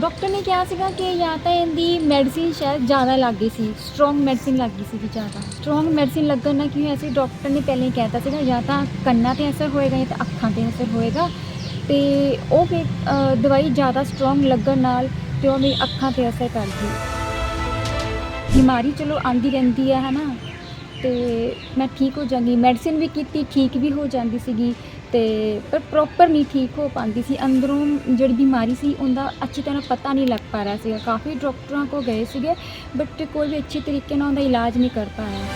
Doctor ਨੇ ਕਿਹਾ ਸੀਗਾ ਕਿ ਜਾਂ ਤਾਂ ਇਹਦੀ ਮੈਡੀਸਿਨ ਸ਼ਾਇਦ ਜ਼ਿਆਦਾ ਲੱਗ ਗਈ ਸੀ ਸਟਰੋਂਗ ਮੈਡੀਸਿਨ ਲੱਗ ਗਈ ਸੀ ਜ਼ਿਆਦਾ ਸਟਰੋਂਗ ਮੈਡੀਸਿਨ ਲੱਗਣ ਨਾਲ ਕੀ ਹੋਇਆ ਸੀ ਡਾਕਟਰ ਨੇ ਪਹਿਲਾਂ ਹੀ ਕਹਿਤਾ ਸੀਗਾ, ਜਾਂ ਤਾਂ ਕੰਨਾਂ ਤੇ ਅਸਰ ਹੋਏਗਾ ਜਾਂ ਤਾਂ ਅੱਖਾਂ ਤੇ ਅਸਰ ਹੋਏਗਾ। ਤੇ ਉਹ ਫਿਰ ਦਵਾਈ ਜ਼ਿਆਦਾ ਸਟਰੋਂਗ ਲੱਗਣ ਨਾਲ ਤੇ ਉਹ ਮੇਰੀ ਅੱਖਾਂ ਤੇ ਅਸਰ ਕਰ ਗਈ। ਬਿਮਾਰੀ ਚਲੋ ਆਂਦੀ ਰਹਿੰਦੀ ਹੈ, ਹਨਾ? ਤੇ ਮੈਂ ਠੀਕ ਹੋ ਜਾਂਗੀ ਮੈਡੀਸਿਨ ਵੀ ਕੀਤੀ, ਠੀਕ ਵੀ ਹੋ ਜਾਂਦੀ ਸੀਗੀ। ਤੇ ਪਰ ਪ੍ਰੋਪਰ ਨਹੀਂ ਠੀਕ ਹੋ ਪਾਉਂਦੀ ਸੀ। ਅੰਦਰੋਂ ਜਿਹੜੀ ਬਿਮਾਰੀ ਸੀ, ਉਹਦਾ ਅੱਛੀ ਤਰ੍ਹਾਂ ਪਤਾ ਨਹੀਂ ਲੱਗ ਪਾ ਰਿਹਾ ਸੀਗਾ। ਕਾਫੀ ਡਾਕਟਰਾਂ ਕੋ ਗਏ ਸੀਗੇ ਬਟ ਕੋਈ ਵੀ ਅੱਛੇ ਤਰੀਕੇ ਨਾਲ ਉਹਦਾ ਇਲਾਜ ਨਹੀਂ ਕਰ ਪਾਇਆ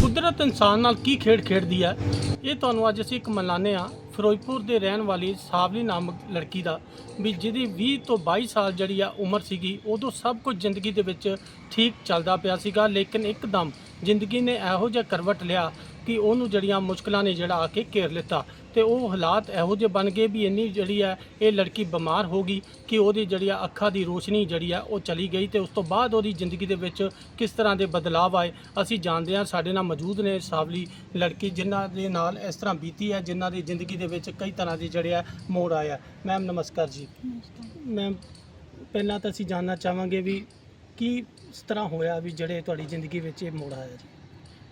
ਕੁਦਰਤ ਇਨਸਾਨ ਨਾਲ ਕੀ ਖੇਡ ਖੇਡਦੀ ਹੈ ਇਹ ਤੁਹਾਨੂੰ ਅੱਜ ਅਸੀਂ ਇੱਕ ਮਲਾਨੇ ਆ। ਫਿਰੋਜ਼ਪੁਰ ਦੇ ਰਹਿਣ ਵਾਲੀ ਸਾਵਲੀ ਨਾਮਕ ਲੜਕੀ ਦਾ, ਵੀ ਜਿਹਦੀ 20 ਤੋਂ 22 ਸਾਲ ਜਿਹੜੀ ਆ ਉਮਰ ਸੀਗੀ, ਉਦੋਂ ਸਭ ਕੁਝ ਜ਼ਿੰਦਗੀ ਦੇ ਵਿੱਚ ਠੀਕ ਚੱਲਦਾ ਪਿਆ ਸੀਗਾ, ਲੇਕਿਨ ਇੱਕਦਮ ਜ਼ਿੰਦਗੀ ਨੇ ਇਹੋ ਜਿਹਾ ਕਰਵਟ ਲਿਆ ਕਿ ਉਹਨੂੰ ਜਿਹੜੀਆਂ ਮੁਸ਼ਕਲਾਂ ਨੇ ਜਿਹੜਾ ਆ ਕੇ ਘੇਰ ਲਿੱਤਾ। ਤੇ ਉਹ ਹਾਲਾਤ ਇਹੋ ਜਿਹੇ ਬਣ ਗਏ ਵੀ ਇੰਨੀ ਜਿਹੜੀ ਹੈ, ਇਹ ਲੜਕੀ ਬਿਮਾਰ ਹੋ ਗਈ ਕਿ ਉਹਦੀ ਜਿਹੜੀ ਆ ਅੱਖਾਂ ਦੀ ਰੋਸ਼ਨੀ ਜਿਹੜੀ ਆ ਉਹ ਚਲੀ ਗਈ ਤੇ ਉਸ ਤੋਂ ਬਾਅਦ ਉਹਦੀ ਜ਼ਿੰਦਗੀ ਦੇ ਵਿੱਚ ਕਿਸ ਤਰ੍ਹਾਂ ਦੇ ਬਦਲਾਅ ਆਏ, ਅਸੀਂ ਜਾਣਦੇ ਹਾਂ ਸਾਡੇ ਨਾਲ ਮੌਜੂਦ ਨੇ ਸਾਵਲੀ ਲੜਕੀ, ਜਿਨ੍ਹਾਂ ਦੇ ਨਾਲ ਇਸ ਤਰ੍ਹਾਂ ਬੀਤੀ ਹੈ, ਜਿਨ੍ਹਾਂ ਦੀ ਜ਼ਿੰਦਗੀ ਦੇ ਵਿੱਚ ਕਈ ਤਰ੍ਹਾਂ ਦੇ ਜਿਹੜੇ ਆ ਮੋੜ ਆਇਆ ਮੈਮ, ਨਮਸਕਾਰ ਜੀ। ਮੈਮ, ਪਹਿਲਾਂ ਤਾਂ ਅਸੀਂ ਜਾਣਨਾ ਚਾਹਾਂਗੇ ਵੀ ਕੀ ਇਸ ਤਰ੍ਹਾਂ ਹੋਇਆ ਵੀ ਜਿਹੜੇ ਤੁਹਾਡੀ ਜ਼ਿੰਦਗੀ ਵਿੱਚ ਇਹ ਮੋੜ ਆਇਆ ਜੀ?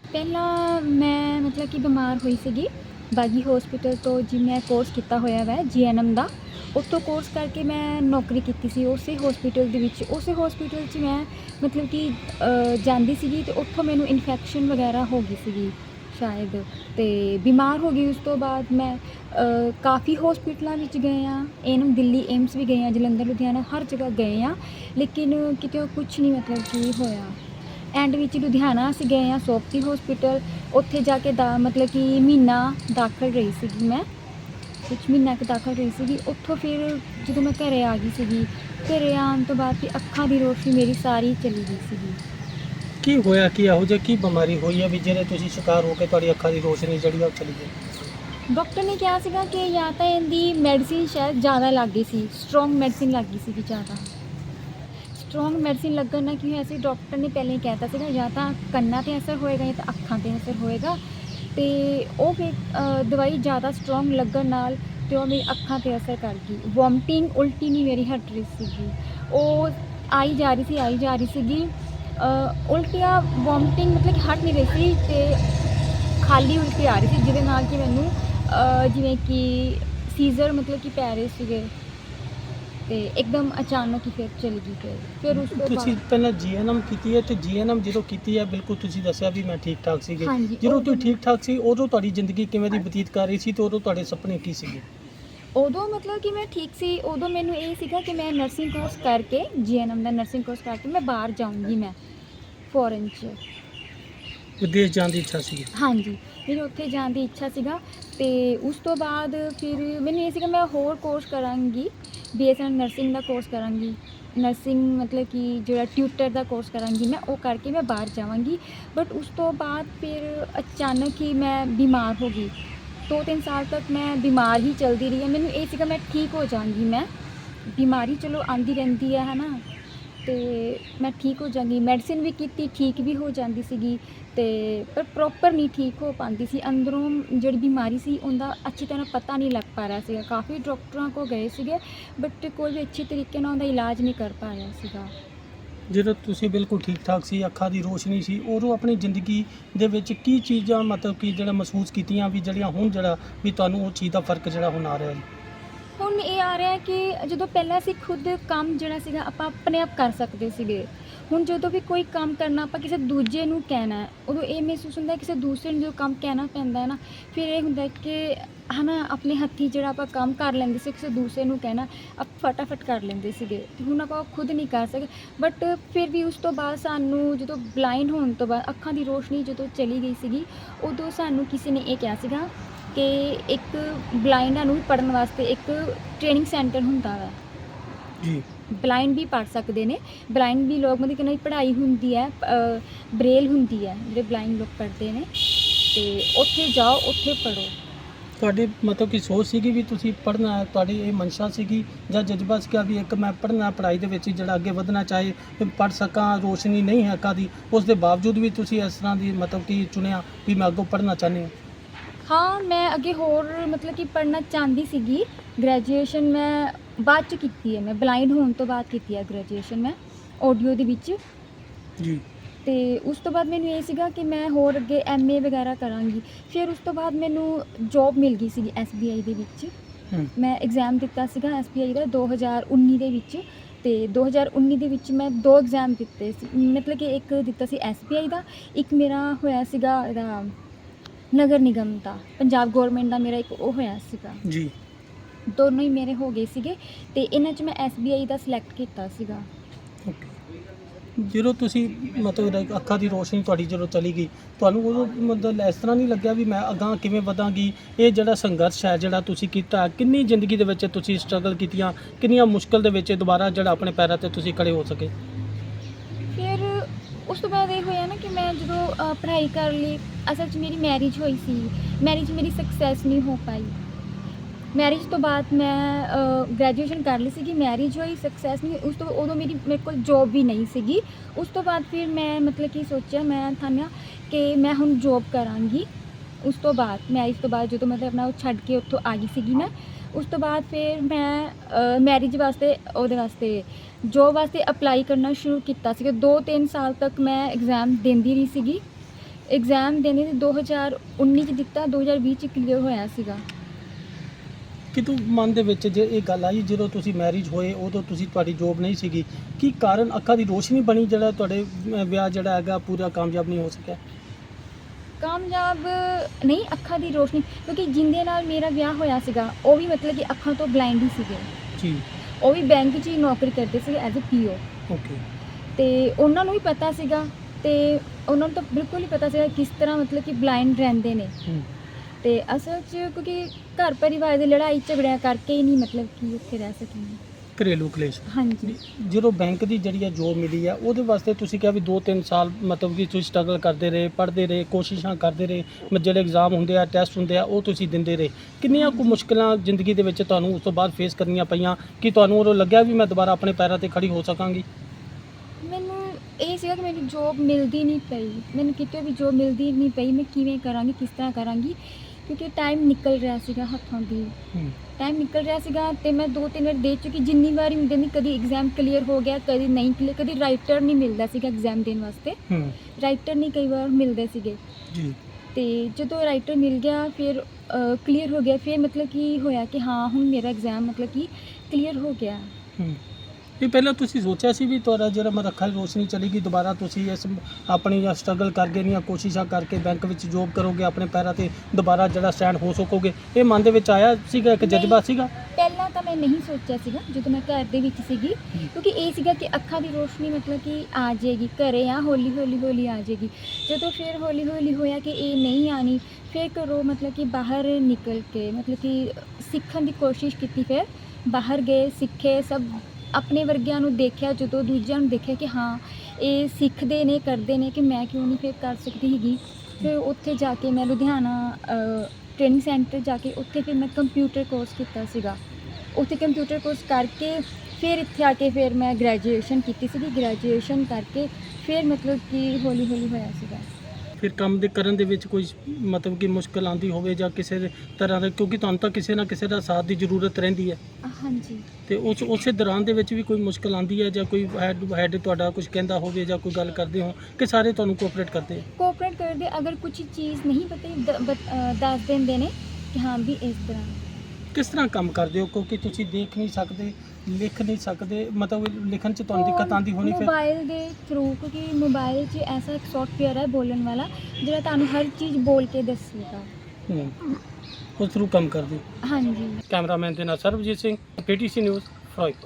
ਪਹਿਲਾਂ ਮੈਂ ਮਤਲਬ ਕਿ ਬਿਮਾਰ ਹੋਈ ਸੀਗੀ। ਬਾਗੀ ਹਸਪੀਟਲ ਤੋਂ ਜੀ ਮੈਂ ਕੋਰਸ ਕੀਤਾ ਹੋਇਆ ਵੈ ਜੀਐਨਐਮ ਦਾ। ਉੱਥੋਂ ਕੋਰਸ ਕਰਕੇ ਮੈਂ ਨੌਕਰੀ ਕੀਤੀ ਸੀ। ਉਸੇ ਹਸਪੀਟਲ ਦੇ ਵਿੱਚ, ਉਸੇ ਹਸਪੀਟਲ 'ਚ ਮੈਂ ਮਤਲਬ ਕਿ ਜਾਂਦੀ ਸੀਗੀ ਤੇ ਉੱਥੋਂ ਮੈਨੂੰ ਇਨਫੈਕਸ਼ਨ ਵਗੈਰਾ ਹੋ ਗਈ ਸੀਗੀ ਸ਼ਾਇਦ। ਤੇ ਬਿਮਾਰ ਹੋ ਗਈ ਉਸ ਤੋਂ ਬਾਅਦ ਮੈਂ ਕਾਫੀ ਹਸਪੀਟਲਾਂ ਵਿੱਚ ਗਏ ਆ ਇਹਨੂੰ ਦਿੱਲੀ ਏਮਸ ਵੀ ਗਏ ਆ ਜਲੰਧਰ, ਲੁਧਿਆਣਾ ਹਰ ਜਗ੍ਹਾ ਗਏ ਆ ਲੇਕਿਨ ਕਿਤੇ ਕੁਝ ਨਹੀਂ ਮਤਲਬ ਕਿ ਹੋਇਆ। ਐਂਡ ਵਿੱਚ ਲੁਧਿਆਣਾ ਅਸੀਂ ਗਏ ਆ ਸੋਪਤੀ ਹਸਪੀਟਲ ਉੱਥੇ ਜਾ ਕੇ ਦਾ ਮਤਲਬ ਕਿ ਮਹੀਨਾ ਦਾਖਲ ਰਹੀ ਸੀਗੀ ਮੈਂ। ਕੁਝ ਮਹੀਨਾ ਕੁ ਦਾਖਲ ਰਹੀ ਸੀਗੀ। ਉੱਥੋਂ ਫਿਰ ਜਦੋਂ ਮੈਂ ਘਰੇ ਆ ਗਈ ਸੀਗੀ ਘਰੇ ਆਉਣ ਤੋਂ ਬਾਅਦ ਫਿਰ ਅੱਖਾਂ ਦੀ ਰੋਸ਼ਨੀ ਮੇਰੀ ਸਾਰੀ ਚਲੀ ਗਈ ਸੀਗੀ। ਕੀ ਹੋਇਆ? ਕੀ ਇਹੋ ਜਿਹੀ ਕੀ ਬਿਮਾਰੀ ਹੋਈ ਹੈ ਵੀ ਜਿਹੜੇ ਤੁਸੀਂ ਸ਼ਿਕਾਰ ਹੋ ਕੇ ਤੁਹਾਡੀ ਅੱਖਾਂ ਦੀ ਰੋਸ਼ਨੀ ਜਿਹੜੀ ਆ ਉਹ ਚਲੀ ਗਈ? ਡਾਕਟਰ ਨੇ ਕਿਹਾ ਸੀਗਾ ਕਿ ਜਾਂ ਤਾਂ ਇਹਦੀ ਮੈਡੀਸਿਨ ਸ਼ਾਇਦ ਜ਼ਿਆਦਾ ਲੱਗ ਗਈ ਸੀ ਸਟਰੋਂਗ ਮੈਡੀਸਿਨ ਲੱਗ ਗਈ ਸੀਗੀ ਜ਼ਿਆਦਾ। ਸਟਰੋਂਗ ਮੈਡੀਸਿਨ ਲੱਗਣ ਨਾਲ ਕੀ ਹੋਇਆ ਸੀ ਡਾਕਟਰ ਨੇ ਪਹਿਲਾਂ ਹੀ ਕਹਿਤਾ ਸੀਗਾ, ਜਾਂ ਤਾਂ ਕੰਨਾਂ ਤੇ ਅਸਰ ਹੋਏਗਾ ਜਾਂ ਤਾਂ ਅੱਖਾਂ ਤੇ ਅਸਰ ਹੋਏਗਾ। ਤੇ ਉਹ ਫਿਰ ਦਵਾਈ ਜ਼ਿਆਦਾ ਸਟਰੋਂਗ ਲੱਗਣ ਨਾਲ ਤੇ ਉਹ ਮੇਰੀ ਅੱਖਾਂ ਤੇ ਅਸਰ ਕਰ ਗਈ। ਵੋਮਟਿੰਗ ਉਲਟੀ ਨਹੀਂ ਮੇਰੀ ਹਟ ਰਹੀ ਸੀਗੀ। ਉਹ ਆਈ ਜਾ ਰਹੀ ਸੀ, ਆਈ ਜਾ ਰਹੀ ਸੀਗੀ। ਉਲਟੀਆਂ ਵੋਮਟਿੰਗ ਮਤਲਬ ਕਿ ਹਟ ਨਹੀਂ ਰਹੀ ਸੀ ਤੇ ਖਾਲੀ ਉਲਟੀ ਆ ਰਹੀ ਸੀ, ਜਿਹਦੇ ਨਾਲ ਕਿ ਮੈਨੂੰ ਜਿਵੇਂ ਕਿ ਸੀਜ਼ਰ ਮਤਲਬ ਕਿ ਪੈ ਰਹੇ ਸੀਗੇ। ਤੇ ਇੱਕਦਮ ਅਚਾਨਕ ਹੀ ਫਿਰ ਚਲੀ ਗਈ ਫਿਰ। ਫਿਰ ਉਸ ਤੋਂ ਤੁਸੀਂ ਬਾਅਦ ਪਹਿਲਾਂ ਜੀਐਨਐਮ ਕੀਤੀ ਹੈ ਤੇ ਜੀਐਨਐਮ ਜਦੋਂ ਕੀਤੀ ਹੈ ਬਿਲਕੁਲ ਤੁਸੀਂ ਦੱਸਿਆ ਵੀ ਮੈਂ ਠੀਕ ਠਾਕ ਸੀਗੀ। ਹਾਂਜੀ, ਜਦੋਂ ਤੁਸੀਂ ਠੀਕ ਠਾਕ ਸੀ ਉਦੋਂ ਤੁਹਾਡੀ ਜ਼ਿੰਦਗੀ ਕਿਵੇਂ ਦੀ ਬਤੀਤ ਕਰ ਰਹੀ ਸੀ ਤੇ ਉਦੋਂ ਤੁਹਾਡੇ ਸੁਪਨੇ ਕੀ ਸੀਗੇ? ਉਦੋਂ ਮਤਲਬ ਕਿ ਮੈਂ ਠੀਕ ਸੀ ਉਦੋਂ ਮੈਨੂੰ ਇਹ ਸੀਗਾ ਕਿ ਮੈਂ ਨਰਸਿੰਗ ਕੋਰਸ ਕਰਕੇ ਜੀਐਨਐਮ ਦਾ ਨਰਸਿੰਗ ਕੋਰਸ ਕਰਕੇ ਮੈਂ ਬਾਹਰ ਜਾਊਂਗੀ ਮੈਂ ਫੋਰਨ 'ਚ। ਵਿਦੇਸ਼ ਜਾਣ ਦੀ ਇੱਛਾ ਸੀ ਹਾਂਜੀ ਮੇਰੀ ਉੱਥੇ ਜਾਣ ਦੀ ਇੱਛਾ ਸੀਗਾ ਤੇ ਉਸ ਤੋਂ ਬਾਅਦ ਫਿਰ ਮੈਨੂੰ ਇਹ ਸੀਗਾ ਮੈਂ ਹੋਰ ਕੋਰਸ ਕਰਾਂਗੀ। ਬੀਐਸਐਨ ਨਰਸਿੰਗ ਦਾ ਕੋਰਸ ਕਰਾਂਗੀ। ਨਰਸਿੰਗ ਮਤਲਬ ਕਿ ਜਿਹੜਾ ਟਿਊਟਰ ਦਾ ਕੋਰਸ ਕਰਾਂਗੀ ਮੈਂ, ਉਹ ਕਰਕੇ ਮੈਂ ਬਾਹਰ ਜਾਵਾਂਗੀ। ਬਟ ਉਸ ਤੋਂ ਬਾਅਦ ਫਿਰ ਅਚਾਨਕ ਹੀ ਮੈਂ ਬਿਮਾਰ ਹੋ ਗਈ। ਦੋ ਤਿੰਨ ਸਾਲ ਤੱਕ ਮੈਂ ਬਿਮਾਰ ਹੀ ਚਲਦੀ ਰਹੀ ਹਾਂ। ਮੈਨੂੰ ਇਹ ਸੀਗਾ ਮੈਂ ਠੀਕ ਹੋ ਜਾਵਾਂਗੀ ਮੈਂ। ਬਿਮਾਰੀ ਚਲੋ ਆਂਦੀ ਰਹਿੰਦੀ ਹੈ ਹਨਾ ਤੇ ਮੈਂ ਠੀਕ ਹੋ ਜਾਂਗੀ। ਮੈਡੀਸਿਨ ਵੀ ਕੀਤੀ, ਠੀਕ ਵੀ ਹੋ ਜਾਂਦੀ ਸੀਗੀ ਤੇ ਪਰ ਪ੍ਰੋਪਰ ਨਹੀਂ ਠੀਕ ਹੋ ਪਾਉਂਦੀ ਸੀ। ਅੰਦਰੋਂ ਜਿਹੜੀ ਬਿਮਾਰੀ ਸੀ, ਉਹਦਾ ਅੱਛੀ ਤਰ੍ਹਾਂ ਪਤਾ ਨਹੀਂ ਲੱਗ ਪਾ ਰਿਹਾ ਸੀਗਾ। ਕਾਫੀ ਡਾਕਟਰਾਂ ਕੋ ਗਏ ਸੀਗੇ ਬਟ ਕੋਈ ਵੀ ਅੱਛੇ ਤਰੀਕੇ ਨਾਲ ਉਹਦਾ ਇਲਾਜ ਨਹੀਂ ਕਰ ਪਾ ਰਿਹਾ ਸੀਗਾ। ਜਦੋਂ ਤੁਸੀਂ ਬਿਲਕੁਲ ਠੀਕ ਠਾਕ ਸੀ, ਅੱਖਾਂ ਦੀ ਰੋਸ਼ਨੀ ਸੀ, ਉਦੋਂ ਆਪਣੀ ਜ਼ਿੰਦਗੀ ਦੇ ਵਿੱਚ ਕੀ ਚੀਜ਼ਾਂ ਮਤਲਬ ਕਿ ਜਿਹੜਾ ਮਹਿਸੂਸ ਕੀਤੀਆਂ ਵੀ ਜਿਹੜੀਆਂ ਹੁਣ ਜਿਹੜਾ ਵੀ ਤੁਹਾਨੂੰ ਉਹ ਚੀਜ਼ ਦਾ ਫ਼ਰਕ ਜਿਹੜਾ ਹੁਣ ਆ ਰਿਹਾ ਹੈ? ਹੁਣ ਇਹ ਆ ਰਿਹਾ ਕਿ ਜਦੋਂ ਪਹਿਲਾਂ ਅਸੀਂ ਖੁਦ ਕੰਮ ਜਿਹੜਾ ਸੀਗਾ, ਆਪਾਂ ਆਪਣੇ ਆਪ ਕਰ ਸਕਦੇ ਸੀਗੇ। ਹੁਣ ਜਦੋਂ ਵੀ ਕੋਈ ਕੰਮ ਕਰਨਾ, ਆਪਾਂ ਕਿਸੇ ਦੂਜੇ ਨੂੰ ਕਹਿਣਾ ਉਦੋਂ ਇਹ ਮਹਿਸੂਸ ਹੁੰਦਾ ਕਿਸੇ ਦੂਸਰੇ ਨੂੰ ਜੋ ਕੰਮ ਕਹਿਣਾ ਪੈਂਦਾ ਹੈ ਨਾ, ਫਿਰ ਇਹ ਹੁੰਦਾ ਹੈ ਕਿ ਹਨਾ, ਆਪਣੇ ਹੱਥੀ ਜਿਹੜਾ ਆਪਾਂ ਕੰਮ ਕਰ ਲੈਂਦੇ ਸੀ, ਕਿਸੇ ਦੂਸਰੇ ਨੂੰ ਕਹਿਣਾ, ਆਪ ਫਟਾਫਟ ਕਰ ਲੈਂਦੇ ਸੀਗੇ। ਤੇ ਹੁਣ ਆਪਾਂ ਉਹ ਖੁਦ ਨਹੀਂ ਕਰ ਸਕੇ ਬਟ ਫਿਰ ਵੀ ਉਸ ਤੋਂ ਬਾਅਦ ਸਾਨੂੰ ਜਦੋਂ ਬਲਾਈਂਡ ਹੋਣ ਤੋਂ ਬਾਅਦ, ਅੱਖਾਂ ਦੀ ਰੋਸ਼ਨੀ ਜਦੋਂ ਚਲੀ ਗਈ ਸੀਗੀ, ਉਦੋਂ ਸਾਨੂੰ ਕਿਸੇ ਨੇ ਇਹ ਕਿਹਾ ਸੀਗਾ ਕਿ ਇੱਕ ਬਲਾਈਂਡਾਂ ਨੂੰ ਪੜਨ ਵਾਸਤੇ ਇੱਕ ਟ੍ਰੇਨਿੰਗ ਸੈਂਟਰ ਹੁੰਦਾ ਵਾ। ਜੀ। ਬਲਾਈਂਡ ਵੀ ਪੜ ਸਕਦੇ ਨੇ। ਬਲਾਈਂਡ ਵੀ ਲੋਕ ਮਤਲਬ ਕਿ ਉਹਨਾਂ ਦੀ ਪੜ੍ਹਾਈ ਹੁੰਦੀ ਹੈ ਬ੍ਰੇਲ ਹੁੰਦੀ ਹੈ ਜਿਹੜੇ ਬਲਾਈਂਡ ਲੋਕ ਪੜ੍ਹਦੇ ਨੇ। ਤੇ ਉੱਥੇ ਜਾਓ ਉੱਥੇ ਪੜੋ ਤੁਹਾਡੇ ਮਤਲਬ ਕਿ ਸੋਚ ਸੀਗੀ ਵੀ ਤੁਸੀਂ ਪੜ੍ਹਨਾ ਹੈ ਤੁਹਾਡੀ ਇਹ ਮਨਸ਼ਾ ਸੀਗੀ ਜਾਂ ਜਜ਼ਬਾ ਸੀਗਾ ਵੀ ਇੱਕ ਮੈਂ ਪੜ੍ਹਨਾ ਪੜ੍ਹਾਈ ਦੇ ਵਿੱਚ ਜਿਹੜਾ ਅੱਗੇ ਵਧਣਾ ਚਾਹੇ ਪੜ੍ਹ ਸਕਾਂ ਰੋਸ਼ਨੀ ਨਹੀਂ ਹੈ ਦੀ ਉਸ ਦੇ ਬਾਵਜੂਦ ਵੀ ਤੁਸੀਂ ਇਸ ਤਰ੍ਹਾਂ ਦੀ ਮਤਲਬ ਕਿ ਚੁਣਿਆ ਵੀ ਮੈਂ ਅੱਗੋਂ ਪੜ੍ਹਨਾ ਚਾਹੁੰਦੀ ਹਾਂ। ਹਾਂ ਮੈਂ ਅੱਗੇ ਹੋਰ ਮਤਲਬ ਕਿ ਪੜ੍ਹਨਾ ਚਾਹੁੰਦੀ ਸੀਗੀ। ਗ੍ਰੈਜੂਏਸ਼ਨ ਮੈਂ ਬਾਅਦ ਚ ਕੀਤੀ ਹੈ। ਮੈਂ ਬਲਾਈਂਡ ਹੋਣ ਤੋਂ ਬਾਅਦ ਕੀਤੀ ਹੈ ਗ੍ਰੈਜੂਏਸ਼ਨ ਮੈਂ ਆਡੀਓ ਦੇ ਵਿੱਚ। ਜੀ। ਤੇ ਉਸ ਤੋਂ ਬਾਅਦ ਮੈਨੂੰ ਇਹ ਸੀਗਾ ਕਿ ਮੈਂ ਹੋਰ ਅੱਗੇ ਐਮਏ ਵਗੈਰਾ ਕਰਾਂਗੀ। ਫਿਰ ਉਸ ਤੋਂ ਬਾਅਦ ਮੈਨੂੰ ਜੌਬ ਮਿਲ ਗਈ ਸੀਗੀ SBI ਦੇ ਵਿੱਚ। ਮੈਂ ਐਗਜ਼ਾਮ ਦਿੱਤਾ ਸੀਗਾ SBI ਦਾ 2019 ਦੇ ਵਿੱਚ। ਤੇ 2019 ਦੇ ਵਿੱਚ ਮੈਂ ਦੋ ਐਗਜ਼ਾਮ ਦਿੱਤੇ ਸੀ। ਮਤਲਬ ਕਿ ਇੱਕ ਦਿੱਤਾ ਸੀ SBI ਦਾ ਇੱਕ ਮੇਰਾ ਹੋਇਆ ਸੀਗਾ ਇਹਦਾ ਨਗਰ ਨਿਗਮ ਦਾ ਪੰਜਾਬ ਗਵਰਨਮੈਂਟ ਦਾ ਮੇਰਾ ਇੱਕ ਉਹ ਹੋਇਆ ਸੀਗਾ। ਜੀ। ਦੋਨੋਂ ਹੀ ਮੇਰੇ ਹੋ ਗਏ ਸੀਗੇ ਤੇ ਇਹਨਾਂ 'ਚ ਮੈਂ SBI ਦਾ ਸਿਲੈਕਟ ਕੀਤਾ ਸੀਗਾ। ਜਦੋਂ ਤੁਸੀਂ ਮਤਲਬ ਅੱਖਾਂ ਦੀ ਰੋਸ਼ਨੀ ਤੁਹਾਡੀ ਜਦੋਂ ਚਲੀ ਗਈ ਤੁਹਾਨੂੰ ਉਦੋਂ ਮਤਲਬ ਇਸ ਤਰ੍ਹਾਂ ਨਹੀਂ ਲੱਗਿਆ ਵੀ ਮੈਂ ਅਗਾਂਹ ਕਿਵੇਂ ਵਧਾਂਗੀ? ਇਹ ਜਿਹੜਾ ਸੰਘਰਸ਼ ਹੈ ਜਿਹੜਾ ਤੁਸੀਂ ਕੀਤਾ ਕਿੰਨੀ ਜ਼ਿੰਦਗੀ ਦੇ ਵਿੱਚ ਤੁਸੀਂ ਸਟਰਗਲ ਕੀਤੀਆਂ? ਕਿੰਨੀਆਂ ਮੁਸ਼ਕਲ ਦੇ ਵਿੱਚ ਦੁਬਾਰਾ ਜਿਹੜਾ ਆਪਣੇ ਪੈਰਾਂ ਤੇ ਤੁਸੀਂ ਖੜੇ ਹੋ ਸਕੇ? ਉਸ ਤੋਂ ਬਾਅਦ ਇਹ ਹੋਇਆ ਨਾ ਕਿ ਮੈਂ ਜਦੋਂ ਅ, ਪੜ੍ਹਾਈ ਕਰ ਲਈ ਅਸਲ 'ਚ ਮੇਰੀ ਮੈਰਿਜ ਹੋਈ ਸੀ। ਮੈਰਿਜ ਮੇਰੀ ਸਕਸੈਸ ਨਹੀਂ ਹੋ ਪਾਈ। ਮੈਰਿਜ ਤੋਂ ਬਾਅਦ ਮੈਂ ਗ੍ਰੈਜੂਏਸ਼ਨ ਕਰ ਲਈ ਸੀਗੀ ਮੈਰਿਜ ਹੋਈ ਸਕਸੈਸ ਨਹੀਂ ਉਸ ਤੋਂ ਉਦੋਂ ਮੇਰੀ ਮੇਰੇ ਕੋਲ ਜੋਬ ਵੀ ਨਹੀਂ ਸੀਗੀ। ਉਸ ਤੋਂ ਬਾਅਦ ਫਿਰ ਮੈਂ ਮਤਲਬ ਕਿ ਸੋਚਿਆ ਮੈਂ ਥਾਨਿਆ ਕਿ ਮੈਂ ਹੁਣ ਜੋਬ ਕਰਾਂਗੀ। ਉਸ ਤੋਂ ਬਾਅਦ ਮੈਰਿਜ ਤੋਂ ਬਾਅਦ ਜਦੋਂ ਮਤਲਬ ਆਪਣਾ ਉਹ ਛੱਡ ਕੇ ਉੱਥੋਂ ਆ ਗਈ ਸੀਗੀ ਮੈਂ ਉਸ ਤੋਂ ਬਾਅਦ ਫਿਰ ਮੈਂ ਮੈਰਿਜ ਵਾਸਤੇ, ਉਹਦੇ ਵਾਸਤੇ ਜੋਬ ਵਾਸਤੇ ਅਪਲਾਈ ਕਰਨਾ ਸ਼ੁਰੂ ਕੀਤਾ ਸੀਗਾ 2-3 ਸਾਲ ਤੱਕ ਮੈਂ ਐਗਜ਼ਾਮ ਦਿੰਦੀ ਰਹੀ ਸੀਗੀ। ਐਗਜ਼ਾਮ ਦੇਣੇ ਦੇ 2019 ਚ ਦਿੱਤਾ 2020 ਚ ਕਲੀਅਰ ਹੋਇਆ ਸੀਗਾ। ਕਿਤੋਂ ਮਨ ਦੇ ਵਿੱਚ ਜੇ ਇਹ ਗੱਲ ਆਈ, ਜਦੋਂ ਤੁਸੀਂ ਮੈਰਿਜ ਹੋਏ, ਉਦੋਂ ਤੁਸੀਂ ਤੁਹਾਡੀ ਜੋਬ ਨਹੀਂ ਸੀਗੀ, ਕੀ ਕਾਰਨ ਅੱਖਾਂ ਦੀ ਰੋਸ਼ਨੀ ਬਣੀ ਜਿਹੜਾ ਤੁਹਾਡੇ ਵਿਆਹ ਜਿਹੜਾ ਹੈਗਾ, ਪੂਰਾ ਕਾਮਯਾਬ ਨਹੀਂ ਹੋ ਸਕਿਆ? ਕਾਮਯਾਬ ਨਹੀਂ ਅੱਖਾਂ ਦੀ ਰੋਸ਼ਨੀ ਕਿਉਂਕਿ ਜਿੰਦੇ ਨਾਲ ਮੇਰਾ ਵਿਆਹ ਹੋਇਆ ਸੀਗਾ ਉਹ ਵੀ ਮਤਲਬ ਕਿ ਅੱਖਾਂ ਤੋਂ ਬਲਾਈਂਡ ਹੀ ਸੀਗੇ। ਜੀ। ਉਹ ਵੀ ਬੈਂਕ 'ਚ ਹੀ ਨੌਕਰੀ ਕਰਦੇ ਸੀਗੇ ਐਜ਼ ਅ ਪੀਓ ਓਕੇ ਤੇ ਉਹਨਾਂ ਨੂੰ ਵੀ ਪਤਾ ਸੀਗਾ ਤੇ ਉਹਨਾਂ ਨੂੰ ਤਾਂ ਬਿਲਕੁਲ ਹੀ ਪਤਾ ਸੀਗਾ ਕਿਸ ਤਰ੍ਹਾਂ ਮਤਲਬ ਕਿ ਬਲਾਈਂਡ ਰਹਿੰਦੇ ਨੇ। ਤੇ ਅਸਲ 'ਚ ਕਿਉਂਕਿ ਘਰ ਪਰਿਵਾਰ ਦੀ ਲੜਾਈ ਝਗੜਿਆਂ ਕਰਕੇ ਹੀ ਨਹੀਂ ਮਤਲਬ ਕਿ ਉੱਥੇ ਰਹਿ ਸਕੀ ਘਰੇਲੂ ਕਲੇਸ਼। ਹਾਂਜੀ। ਜਦੋਂ ਬੈਂਕ ਦੀ ਜਿਹੜੀ ਹੈ ਜੋਬ ਮਿਲੀ ਆ ਉਹਦੇ ਵਾਸਤੇ ਤੁਸੀਂ ਕਿਹਾ ਵੀ 2-3 ਸਾਲ ਮਤਲਬ ਕਿ ਤੁਸੀਂ ਸਟਰਗਲ ਕਰਦੇ ਰਹੇ ਪੜ੍ਹਦੇ ਰਹੇ ਕੋਸ਼ਿਸ਼ਾਂ ਕਰਦੇ ਰਹੇ ਮ- ਜਿਹੜੇ ਐਗਜ਼ਾਮ ਹੁੰਦੇ ਆ ਟੈਸਟ ਹੁੰਦੇ ਆ ਉਹ ਤੁਸੀਂ ਦਿੰਦੇ ਰਹੇ। ਕਿੰਨੀਆਂ ਕੁ ਮੁਸ਼ਕਲਾਂ ਜ਼ਿੰਦਗੀ ਦੇ ਵਿੱਚ ਤੁਹਾਨੂੰ ਉਸ ਤੋਂ ਬਾਅਦ ਫੇਸ ਕਰਨੀਆਂ ਪਈਆਂ? ਕਿ ਤੁਹਾਨੂੰ ਉਦੋਂ ਲੱਗਿਆ ਵੀ ਮੈਂ ਦੁਬਾਰਾ ਆਪਣੇ ਪੈਰਾਂ ਤੇ ਖੜੀ ਹੋ ਸਕਾਂਗੀ? ਮੈਨੂੰ ਇਹ ਸੀਗਾ ਕਿ ਮੇਰੀ ਜੋਬ ਮਿਲਦੀ ਨਹੀਂ ਪਈ। ਮੈਨੂੰ ਕਿਤੇ ਵੀ ਜੋਬ ਮਿਲਦੀ ਨਹੀਂ ਪਈ ਮੈਂ ਕਿਵੇਂ ਕਰਾਂਗੀ ਕਿਸ ਤਰ੍ਹਾਂ ਕਰਾਂਗੀ? ਕਿਉਂਕਿ ਟਾਈਮ ਨਿਕਲ ਰਿਹਾ ਸੀਗਾ ਹੱਥੋਂ ਦੀ। ਹੂੰ। ਟਾਈਮ ਨਿਕਲ ਰਿਹਾ ਸੀਗਾ ਤੇ ਮੈਂ ਦੋ ਤਿੰਨ ਵਾਰ ਦੇ ਚੁੱਕੀ ਜਿੰਨੀ ਵਾਰੀ ਮੈਂ ਦਿੰਦੀ ਕਦੀ ਐਗਜ਼ਾਮ ਕਲੀਅਰ ਹੋ ਗਿਆ ਕਦੀ ਨਹੀਂ ਕਲੀਅਰ ਕਦੀ ਰਾਈਟਰ ਨਹੀਂ ਮਿਲਦਾ ਸੀਗਾ ਐਗਜ਼ਾਮ ਦੇਣ ਵਾਸਤੇ। ਹੂੰ। ਰਾਈਟਰ ਨਹੀਂ ਕਈ ਵਾਰ ਮਿਲਦੇ ਸੀਗੇ। ਜੀ। ਤੇ ਜਦੋਂ ਰਾਈਟਰ ਮਿਲ ਗਿਆ ਫਿਰ ਕਲੀਅਰ ਹੋ ਗਿਆ ਫਿਰ ਮਤਲਬ ਕਿ ਹੋਇਆ ਕਿ ਹਾਂ ਹੁਣ ਮੇਰਾ ਐਗਜ਼ਾਮ ਮਤਲਬ ਕਿ ਕਲੀਅਰ ਹੋ ਗਿਆ। ਹੂੰ। ਇਹ ਪਹਿਲਾਂ ਤੁਸੀਂ ਸੋਚਿਆ ਸੀ ਵੀ ਤੁਹਾਡਾ ਜਿਹੜਾ ਮੈਂ ਅੱਖਾਂ ਦੀ ਰੋਸ਼ਨੀ ਚਲੇਗੀ ਦੁਬਾਰਾ ਤੁਸੀਂ ਇਸ ਆਪਣੀ ਸਟਰਗਲ ਕਰਕੇ ਦੀਆਂ ਕੋਸ਼ਿਸ਼ਾਂ ਕਰਕੇ ਬੈਂਕ ਵਿੱਚ ਜੋਬ ਕਰੋਗੇ ਆਪਣੇ ਪੈਰਾਂ ਤੇ ਦੁਬਾਰਾ ਜਿਹੜਾ ਸਟੈਂਡ ਹੋ ਸਕੋਗੇ ਇਹ ਮਨ ਦੇ ਵਿੱਚ ਆਇਆ ਸੀਗਾ ਇੱਕ ਜਜ਼ਬਾ ਸੀਗਾ? ਪਹਿਲਾਂ ਤਾਂ ਮੈਂ ਨਹੀਂ ਸੋਚਿਆ ਸੀਗਾ ਜਦੋਂ ਮੈਂ ਘਰ ਦੇ ਵਿੱਚ ਸੀਗੀ ਕਿਉਂਕਿ ਇਹ ਸੀਗਾ ਕਿ ਅੱਖਾਂ ਦੀ ਰੋਸ਼ਨੀ ਮਤਲਬ ਕਿ ਆ ਜਾਏਗੀ ਘਰੇ ਆ ਹੌਲੀ ਹੌਲੀ ਹੌਲੀ ਆ ਜਾਏਗੀ। ਜਦੋਂ ਫਿਰ ਹੌਲੀ ਹੌਲੀ ਹੋਇਆ ਕਿ ਇਹ ਨਹੀਂ ਆਣੀ ਫਿਰ ਘਰੋਂ ਮਤਲਬ ਕਿ ਬਾਹਰ ਨਿਕਲ ਕੇ ਮਤਲਬ ਕਿ ਸਿੱਖਣ ਦੀ ਕੋਸ਼ਿਸ਼ ਕੀਤੀ ਫਿਰ ਬਾਹਰ ਗਏ ਸਿੱਖੇ ਸਭ ਆਪਣੇ ਵਰਗਿਆਂ ਨੂੰ ਦੇਖਿਆ, ਜਦੋਂ ਦੂਜਿਆਂ ਨੂੰ ਦੇਖਿਆ ਕਿ ਹਾਂ, ਇਹ ਸਿੱਖਦੇ ਨੇ, ਕਰਦੇ ਨੇ ਕਿ ਮੈਂ ਕਿਉਂ ਨਹੀਂ ਫਿਰ ਕਰ ਸਕਦੀ ਹੈਗੀ। ਫਿਰ ਉੱਥੇ ਜਾ ਕੇ ਮੈਂ ਲੁਧਿਆਣਾ ਟ੍ਰੇਨਿੰਗ ਸੈਂਟਰ ਜਾ ਕੇ ਉੱਥੇ ਫਿਰ ਮੈਂ ਕੰਪਿਊਟਰ ਕੋਰਸ ਕੀਤਾ ਸੀਗਾ। ਉੱਥੇ ਕੰਪਿਊਟਰ ਕੋਰਸ ਕਰਕੇ ਫਿਰ ਇੱਥੇ ਆ ਕੇ ਫਿਰ ਮੈਂ ਗ੍ਰੈਜੂਏਸ਼ਨ ਕੀਤੀ ਸੀਗੀ। ਗ੍ਰੈਜੂਏਸ਼ਨ ਕਰਕੇ ਫਿਰ ਮਤਲਬ ਕਿ ਹੌਲੀ ਹੌਲੀ ਹੋਇਆ ਸੀਗਾ। ਫਿਰ ਕੰਮ ਦੇ ਕਰਨ ਦੇ ਵਿੱਚ ਕੋਈ ਮਤਲਬ ਕਿ ਮੁਸ਼ਕਲ ਆਂਦੀ ਹੋਵੇ ਜਾਂ ਕਿਸੇ ਦੇ ਤਰ੍ਹਾਂ ਦਾ ਕਿਉਂਕਿ ਤੁਹਾਨੂੰ ਤਾਂ ਕਿਸੇ ਨਾ ਕਿਸੇ ਦਾ ਸਾਥ ਦੀ ਜ਼ਰੂਰਤ ਰਹਿੰਦੀ ਹੈ। ਹਾਂਜੀ। ਤੇ ਉਸ ਉਸੇ ਦੌਰਾਨ ਦੇ ਵਿੱਚ ਵੀ ਕੋਈ ਮੁਸ਼ਕਲ ਆਂਦੀ ਹੈ ਜਾਂ ਕੋਈ ਹੈਡ ਹੈਡ ਤੁਹਾਡਾ ਕੁਝ ਕਹਿੰਦਾ ਹੋਵੇ ਜਾਂ ਕੋਈ ਗੱਲ ਕਰਦੇ ਹੋ ਕਿ ਸਾਰੇ ਤੁਹਾਨੂੰ ਕੋਆਪਰੇਟ ਕਰਦੇ ਆ? ਕੋਆਪਰੇਟ ਕਰਦੇ ਅਗਰ ਕੁਝ ਚੀਜ਼ ਨਹੀਂ ਪਤਾ ਦੱਸ ਦਿੰਦੇ ਨੇ ਕਿ ਹਾਂ ਵੀ ਇਸ ਤਰ੍ਹਾਂ। ਕਿਸ ਤਰ੍ਹਾਂ ਕੰਮ ਕਰਦੇ ਹੋ? ਕਿਉਂਕਿ ਤੁਸੀਂ ਦੇਖ ਨਹੀਂ ਸਕਦੇ ਲਿਖ ਨਹੀਂ ਸਕਦੇ ਮਤਲਬ ਲਿਖਣ 'ਚ ਤੁਹਾਨੂੰ ਦਿੱਕਤ ਆਂਦੀ ਹੋਣੀ ਫਿਰ? ਮੋਬਾਈਲ ਦੇ ਥਰੂ ਕਿਉਂਕਿ ਮੋਬਾਈਲ 'ਚ ਐਸਾ ਇੱਕ ਸੌਫਟਵੇਅਰ ਹੈ ਬੋਲਣ ਵਾਲਾ ਜਿਹੜਾ ਤੁਹਾਨੂੰ ਹਰ ਚੀਜ਼ ਬੋਲ ਕੇ ਦੱਸੇਗਾ। ਹੂੰ। ਉਸ ਥਰੂ ਕੰਮ ਕਰਦੇ ਹੋ? ਹਾਂਜੀ। ਕੈਮਰਾਮੈਨ ਦੇ ਨਾਲ ਸਰਬਜੀਤ ਸਿੰਘ ਪੀਟੀਸੀ ਨਿਊਜ਼ ਫਿਰੋਜ਼ਪੁਰ